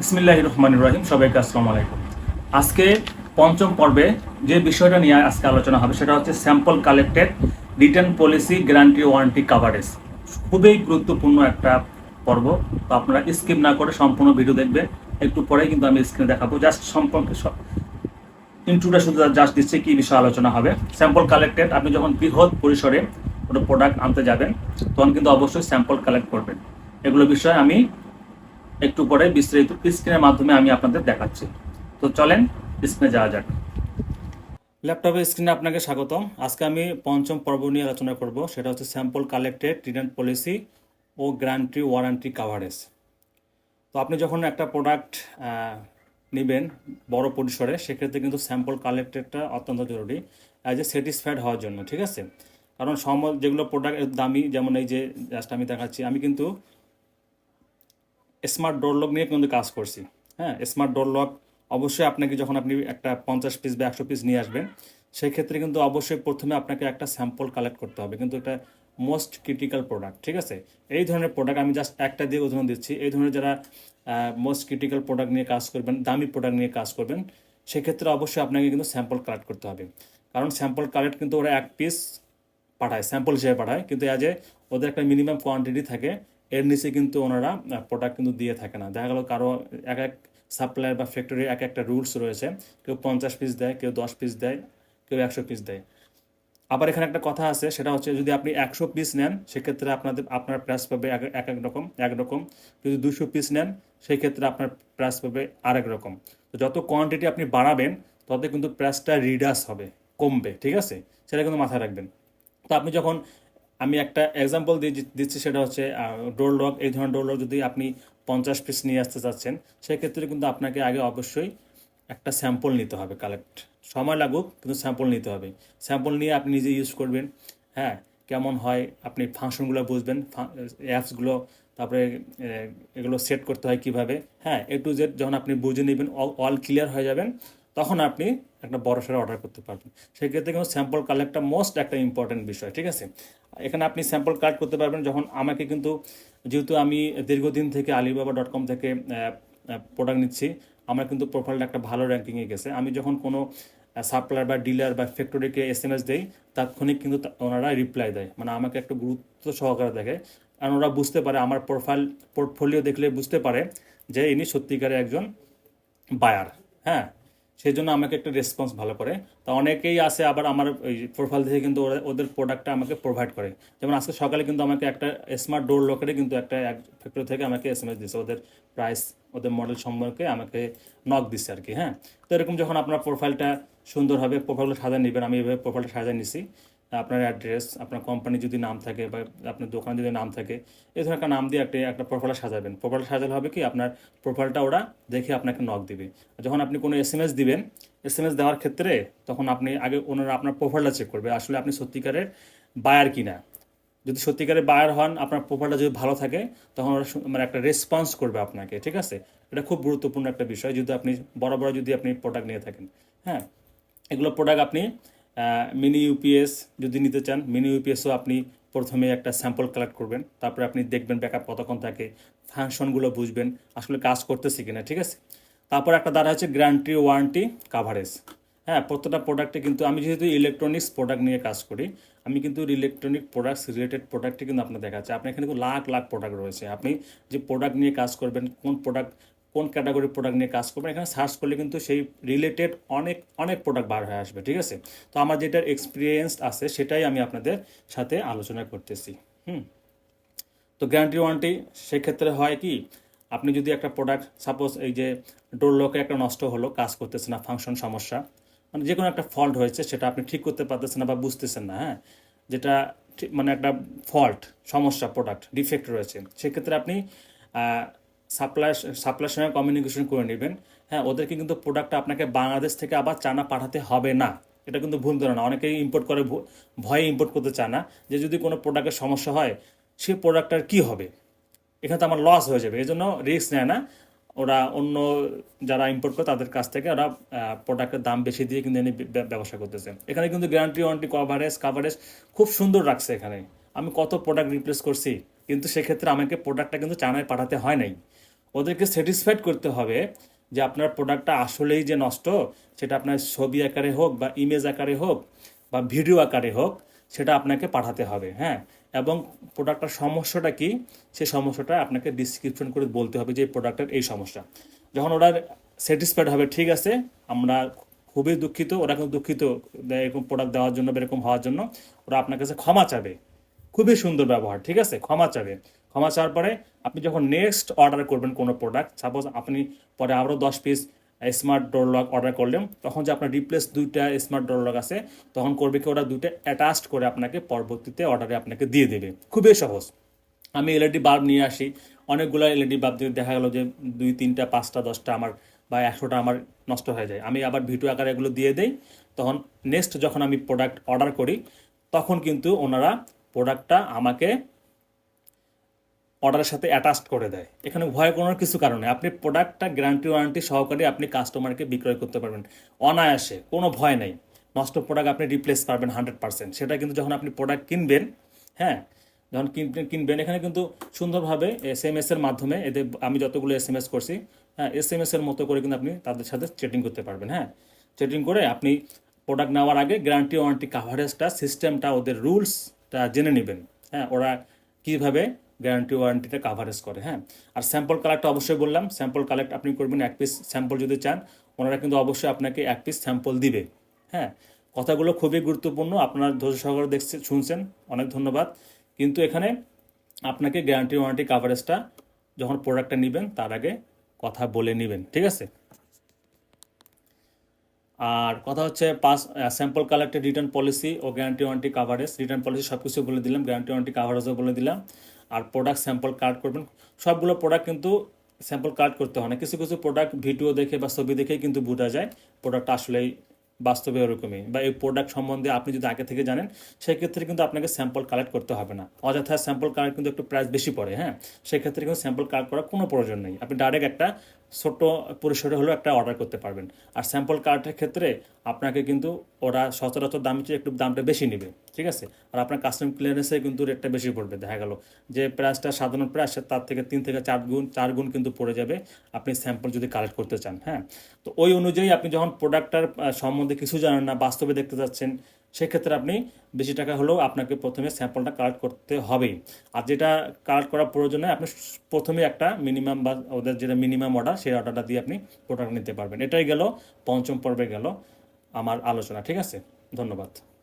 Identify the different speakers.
Speaker 1: বিসমিল্লাহ রহমান রহিম, সবাইকে আসসালামু আলাইকুম। আজকে পঞ্চম পর্বে যে বিষয়টা নিয়ে আজকে আলোচনা হবে সেটা হচ্ছে sample collected return policy guarantee warranty coverage খুবই গুরুত্বপূর্ণ একটা পর্ব, তো আপনারা স্কিপ না করে সম্পূর্ণ ভিডিও দেখবে। একটু পরেই কিন্তু আমি স্ক্রিনে দেখাবো। জাস্ট সম্পর্কে সব ইন্ট্রোটা শুধু জাস্ট দিচ্ছে কী বিষয়ে আলোচনা হবে। স্যাম্পল কালেক্টেড আপনি যখন বৃহৎ পরিসরে কোনো প্রোডাক্ট আনতে যাবেন, তখন কিন্তু অবশ্যই স্যাম্পল কালেক্ট করবেন। এগুলো বিষয়ে আমি একটু পরে বিস্তারিত স্ক্রিনের মাধ্যমে আমি আপনাদের দেখাচ্ছি। তো চলেন স্ক্রিনে যাওয়া যাক। ল্যাপটপের স্ক্রিনে আপনাকে স্বাগতম। আজকে আমি পঞ্চম পর্ব নিয়ে আলোচনা করব, সেটা হচ্ছে স্যাম্পল কালেক্টেড রিটার্ন পলিসি ও গ্যারান্টি ওয়ারেন্টি কাভারেজ তো আপনি যখন একটা প্রোডাক্ট নেবেন বড় পরিসরে, সেক্ষেত্রে কিন্তু স্যাম্পল কালেক্টেডটা অত্যন্ত জরুরি অ্যাজ এ স্যাটিসফাইড হওয়ার জন্য, ঠিক আছে? কারণ সম যেগুলো প্রোডাক্ট দামি, যেমন এই যে জাস্ট আমি দেখাচ্ছি, আমি কিন্তু স্মার্ট ডোর লক নিয়ে কিন্তু কাজ করছি। হ্যাঁ স্মার্ট ডোর লক অবশ্যই আপনাকে যখন আপনি একটা পঞ্চাশ পিস বা একশো পিস নিয়ে আসবেন সেই ক্ষেত্রে কিন্তু অবশ্যই প্রথমে আপনাকে একটা স্যাম্পল কালেক্ট করতে হবে। কিন্তু একটা মোস্ট ক্রিটিক্যাল প্রোডাক্ট ঠিক আছে? এই ধরনের প্রোডাক্ট আমি জাস্ট একটা দিয়ে উদাহরণ দিচ্ছি। এই ধরনের যারা মোস্ট ক্রিটিক্যাল প্রোডাক্ট নিয়ে কাজ করবেন, দামি প্রোডাক্ট নিয়ে কাজ করবেন, সেক্ষেত্রে অবশ্যই আপনাকে কিন্তু স্যাম্পল কালেক্ট করতে হবে। কারণ স্যাম্পল কালেক্ট কিন্তু ওরা এক পিস পাঠায় স্যাম্পল হিসেবে পাঠায়। কিন্তু অ্যাজ এ ওদের একটা মিনিমাম কোয়ান্টিটি থাকে এর নিচে কিন্তু ওনারা প্রোডাক্ট কিন্তু দিয়ে থাকে না। দেখা গেল কারও এক এক সাপ্লায়ার বা ফ্যাক্টরি এক একটা রুলস রয়েছে। কেউ পঞ্চাশ পিস দেয়, কেউ দশ পিস দেয়, কেউ একশো পিস দেয়। আবার এখানে একটা কথা আছে, সেটা হচ্ছে যদি আপনি একশো পিস নেন, সেক্ষেত্রে আপনাদের, আপনার প্রাইস পাবে এক এক এক রকম এক রকম। যদি দুশো পিস নেন সেই ক্ষেত্রে আপনার প্রাইস পাবে আরেক রকম। তো যত কোয়ান্টিটি আপনি বাড়াবেন, তত কিন্তু প্রাইসটা রিডাস হবে, কমবে, ঠিক আছে? সেটা কিন্তু মাথায় রাখবেন। তো আপনি যখন আমি একটা এক্সাম্পল দিয়ে দিচ্ছি, সেটা হচ্ছে ডোর লক এই ধরনের ডোর লক যদি আপনি পঞ্চাশ পিস নিয়ে আসতে চাচ্ছেন, সেক্ষেত্রে কিন্তু আপনাকে আগে অবশ্যই একটা স্যাম্পল নিতে হবে কালেক্ট সময় লাগুক, কিন্তু স্যাম্পল নিতে হবে। স্যাম্পল নিয়ে আপনি নিজে ইউজ করবেন। হ্যাঁ কেমন হয়, আপনি ফাংশনগুলো বুঝবেন অ্যাপসগুলো তারপরে এগুলো সেট করতে হয় কীভাবে। হ্যাঁ এ টু জেড যখন আপনি বুঝে নেবেন অল ক্লিয়ার হয়ে যাবেন, তখন আপনি একটা বড় সড়ো অর্ডার করতে পারবেন। সেক্ষেত্রে কিন্তু স্যাম্পল কালেক্টটা মোস্ট একটা ইম্পর্টেন্ট বিষয়, ঠিক আছে? এখানে আপনি স্যাম্পল কালেক্ট করতে পারবেন যখন আমাকে কিন্তু, যেহেতু আমি দীর্ঘদিন থেকে আলিবাবা ডট কম থেকে প্রোডাক্ট নিচ্ছি, আমার কিন্তু প্রোফাইলটা একটা ভালো র্যাঙ্কিংয়ে গেছে। আমি যখন কোনো সাপ্লায়ার বা ডিলার বা ফ্যাক্টরিকে এস এম এস দেই, তাৎক্ষণিক কিন্তু ওনারা রিপ্লাই দেয়। মানে আমাকে একটু গুরুত্ব সহকারে দেখে। কারণ ওরা বুঝতে পারে, আমার প্রোফাইল পোর্টফোলিও দেখলে বুঝতে পারে যে ইনি সত্যিকারে একজন বায়ার হ্যাঁ? সেই জন্য আমাকে একটা রেসপন্স ভালো করে। তা অনেকেই আসে আবার আমার ওই প্রোফাইল থেকে কিন্তু ওরা, ওদের প্রোডাক্টটা আমাকে প্রোভাইড করে। যেমন আজকে সকালে কিন্তু আমাকে একটা স্মার্ট ডোর লকারে কিন্তু একটা এক ফ্যাক্টরি থেকে আমাকে এস এম এস দিচ্ছে ওদের প্রাইস ওদের মডেল সম্পর্কে আমাকে নক দিচ্ছে আর কি হ্যাঁ? তো এরকম যখন আপনার প্রোফাইলটা সুন্দর হবে প্রোফাইলটা সাজা নেবেন, আমি এভাবে প্রোফাইলটা সাজা নিছি। আপনার অ্যাড্রেস আপনার কোম্পানি যদি নাম থাকে বা আপনার দোকানে যদি নাম থাকে, এই ধরনের একটা নাম দিয়ে একটা একটা প্রোফাইলটা সাজাবেন। প্রোফাইলটা সাজালে হবে কি? আপনার প্রোফাইলটা ওরা দেখে আপনাকে নক দিবে। যখন আপনি কোনো এস এম এস দিবেন এস এম এস দেওয়ার ক্ষেত্রে তখন আপনি আগে ওনারা আপনার প্রোফাইলটা চেক করবে, আসলে আপনি সত্যিকারের বায়ার কিনা। যদি সত্যিকারের বায়ার হন, আপনার প্রোফাইলটা যদি ভালো থাকে, তখন ওরা মানে একটা রেসপন্স করবে আপনাকে, ঠিক আছে? এটা খুব গুরুত্বপূর্ণ একটা বিষয়, যদি আপনি বড় বড় যদি আপনি প্রোডাক্ট নিয়ে থাকেন হ্যাঁ? এগুলো প্রোডাক্ট আপনি মিনি ইউপিএস যদি নিতে চান মিনি ইউপিএসও আপনি প্রথমে একটা স্যাম্পল কালেক্ট করবেন, তারপরে আপনি দেখবেন ব্যাকআপ কতক্ষণ থাকে ফাংশনগুলো বুঝবেন, আসলে কাজ করতেছি কিনা, ঠিক আছে? তারপর একটা দ্বারা হচ্ছে গ্যারান্টি ওয়ারেন্টি কাভারেজ হ্যাঁ প্রত্যেকটা প্রোডাক্টে কিন্তু আমি যেহেতু ইলেকট্রনিক্স প্রোডাক্ট নিয়ে কাজ করি, আমি কিন্তু ইলেকট্রনিক প্রোডাক্টস রিলেটেড প্রোডাক্টে কিন্তু আপনার দেখাচ্ছে। আপনার এখানে কিন্তু লাখ লাখ প্রোডাক্ট রয়েছে। আপনি যে প্রোডাক্ট নিয়ে কাজ করবেন, কোন প্রোডাক্ট কোন ক্যাটাগরির প্রোডাক্ট নিয়ে কাজ করবেন, এখানে সার্চ করলে কিন্তু সেই রিলেটেড অনেক অনেক প্রোডাক্ট বার হয়ে আসবে, ঠিক আছে? তো আমার যেটার এক্সপিরিয়েন্স আছে, সেটাই আমি আপনাদের সাথে আলোচনা করতেছি, হুম? তো গ্যারান্টি ওয়ারেন্টি সেক্ষেত্রে হয় কি, আপনি যদি একটা প্রোডাক্ট সাপোজ এই যে ডোর লকে একটা নষ্ট হলো, কাজ করতেছে না ফাংশন সমস্যা মানে যে কোনো একটা ফল্ট হয়েছে, সেটা আপনি ঠিক করতে পারতেছেন না বা বুঝতেছেন না হ্যাঁ? যেটা মানে একটা ফল্ট সমস্যা প্রোডাক্ট ডিফেক্ট রয়েছে, সেক্ষেত্রে আপনি সাপ্লাই সাপ্লাইয়ের সঙ্গে কমিউনিকেশন করে নেবেন। হ্যাঁ ওদেরকে কিন্তু প্রোডাক্টটা আপনাকে বাংলাদেশ থেকে আবার চানা পাঠাতে হবে না। এটা কিন্তু ভুল ধরে না অনেকেই ইম্পোর্ট করে ভয়ে ইম্পোর্ট করতে চায় না। যে যদি কোনো প্রোডাক্টের সমস্যা হয় সেই প্রোডাক্টটার কী হবে? এখানে তো আমার লস হয়ে যাবে। এই জন্য রিস্ক নেয় না। ওরা অন্য যারা ইম্পোর্ট করে, তাদের কাছ থেকে ওরা প্রোডাক্টের দাম বেশি দিয়ে কিন্তু এনে ব্যবসা করতেছে। এখানে কিন্তু গ্যারান্টি ওয়ারেন্টি কভারেজ কাভারেজ খুব সুন্দর রাখছে এখানে। আমি কত প্রোডাক্ট রিপ্লেস করছি, কিন্তু সেক্ষেত্রে আমাকে প্রোডাক্টটা কিন্তু চায়নায় পাঠাতে হয় নাই। ওদেরকে স্যাটিসফাইড করতে হবে যে আপনার প্রোডাক্টটা আসলেই যে নষ্ট, সেটা আপনার ছবি আকারে হোক বা ইমেজ আকারে হোক বা ভিডিও আকারে হোক, সেটা আপনাকে পাঠাতে হবে হ্যাঁ? এবং প্রোডাক্টটার সমস্যাটা কি? সে সমস্যাটা আপনাকে ডিসক্রিপশন করে বলতে হবে যে এই প্রোডাক্টের এই সমস্যা। যখন ওরা স্যাটিসফাইড হবে, ঠিক আছে, আমরা খুবই দুঃখিত, ওরা কিন্তু দুঃখিত, এরকম প্রোডাক্ট দেওয়ার জন্য বা এরকম হওয়ার জন্য, ওরা আপনার কাছে ক্ষমা চাবে। খুবই সুন্দর ব্যবহার, ঠিক আছে? ক্ষমা চাবে ক্ষমা চাওয়ার পরে আপনি যখন নেক্সট অর্ডার করবেন কোনো প্রোডাক্ট সাপোজ আপনি পরে আরও দশ piece smart door lock order করলেন, তখন যে আপনার রিপ্লেস দুইটা স্মার্ট ডোর লক আছে, তখন করবে কি? ওরা দুইটা অ্যাটাচড করে আপনাকে পরবর্তীতে অর্ডারে আপনাকে দিয়ে দেবে। খুবই সহজ। আমি এলইডি বাল্ব নিয়ে আসি। অনেকগুলো এলইডি বাল্ব দিয়ে দেখা গেলো যে দুই, তিনটা, পাঁচটা, দশটা আমার বা একশোটা আমার নষ্ট হয়ে যায়। আমি আবার ভিডিও আকারে এগুলো দিয়ে দেই। তখন নেক্সট যখন আমি প্রোডাক্ট অর্ডার করি, তখন কিন্তু ওনারা প্রোডাক্টটা আমাকে অর্ডারের সাথে অ্যাটাচড করে দেয়। এখানে ভয় কোনো কিছু কারণে আপনি প্রোডাক্টটা গ্যারান্টি ওয়ারেন্টি সহকারে আপনি কাস্টমারকে বিক্রয় করতে পারবেন। অনায়াসে, কোনো ভয় নেই। নষ্ট প্রোডাক্ট আপনি রিপ্লেস পারবেন হান্ড্রেড পার্সেন্ট সেটা কিন্তু যখন আপনি প্রোডাক্ট কিনবেন হ্যাঁ যখন কিনবেন কিনবেন, এখানে কিন্তু সুন্দরভাবে এস এম এস এর মাধ্যমে এদের আমি যতগুলো এস এম এস করছি হ্যাঁ এস এম এস এর মতো করে কিন্তু আপনি তাদের সাথে চেটিং করতে পারবেন হ্যাঁ। চেটিং করে আপনি প্রোডাক্ট নেওয়ার আগে গ্যারান্টি ওয়ারেন্টি কাভারেজটা সিস্টেমটা ওদের রুলসটা জেনে নেবেন। হ্যাঁ ওরা কীভাবে গ্যারান্টি ওয়ারেন্টিটা কাভারেজ করে হ্যাঁ? আর স্যাম্পল কালেক্টটা অবশ্যই বললাম স্যাম্পল কালেক্ট আপনি করবেন, এক পিস স্যাম্পল যদি চান, ওনারা কিন্তু অবশ্যই আপনাকে এক পিস স্যাম্পল দিবে হ্যাঁ? কথাগুলো খুবই গুরুত্বপূর্ণ, আপনার ধৈর্য সহকারে দেখছেন শুনছেন, অনেক ধন্যবাদ। কিন্তু এখানে আপনাকে গ্যারান্টি ওয়ারেন্টি কাভারেজটা যখন প্রোডাক্টটা নেবেন, তার আগে কথা বলে নেবেন, ঠিক আছে? আর কথা হচ্ছে পাস স্যাম্পল কালেক্টেড রিটার্ন পলিসি ও guarantee warranty coverage return policy সব কিছু বলে দিলাম গ্যারান্টি ওয়ারেন্টি কাভারেজও বলে দিলাম। আর প্রোডাক্ট স্যাম্পল কার্ড করবেন, সবগুলো প্রোডাক্ট কিন্তু স্যাম্পল কার্ড করতে হয় না। কিছু কিছু প্রোডাক্ট ভিডিও দেখে বা ছবি দেখেই কিন্তু বোঝা যায় প্রোডাক্ট আসলেই বাস্তবে ওরকমই। বা এই প্রোডাক্ট সম্বন্ধে আপনি যদি আগে থেকে জানেন, সেক্ষেত্রে কিন্তু আপনাকে স্যাম্পল কালেক্ট করতে হবে না। অযথা স্যাম্পল কালেক্ট কিন্তু একটু প্রাইস বেশি পড়ে হ্যাঁ? সেক্ষেত্রে কিন্তু স্যাম্পল কালেক্ট করার কোনো প্রয়োজন নেই। আপনি ডাইরেক্ট একটা ছোট্ট পরিসরে হলেও একটা অর্ডার করতে পারবেন। আর স্যাম্পল কার্ডের ক্ষেত্রে আপনাকে কিন্তু ওরা সচরাচর দাম চেয়ে একটু দামটা বেশি নেবে, ঠিক আছে? আর আপনার কাস্টম ক্লিয়ারেন্সে কিন্তু রেটটা বেশি পড়বে, দেখা গেল যে প্রাইসটা সাধারণ প্রাইস তার থেকে তিন থেকে চার গুণ চার গুণ কিন্তু পড়ে যাবে আপনি স্যাম্পল যদি কালেক্ট করতে চান হ্যাঁ? তো ওই অনুযায়ী আপনি যখন প্রোডাক্টটার সম্বন্ধে কিছু জানেন না, বাস্তবে দেখতে যাচ্ছেন সেক্ষেত্রে আপনি বেশি টাকা হলেও আপনাকে প্রথমে স্যাম্পলটা কালেক্ট করতে হবে। আর যেটা কালেক্ট করার হয়, আপনি প্রথমে একটা মিনিমাম বা ওদের যেটা মিনিমাম অর্ডার, সেই অর্ডারটা দিয়ে আপনি প্রোডাক্ট নিতে পারবেন। এটাই গেল পঞ্চম পর্বে গেল আমার আলোচনা, ঠিক আছে? ধন্যবাদ।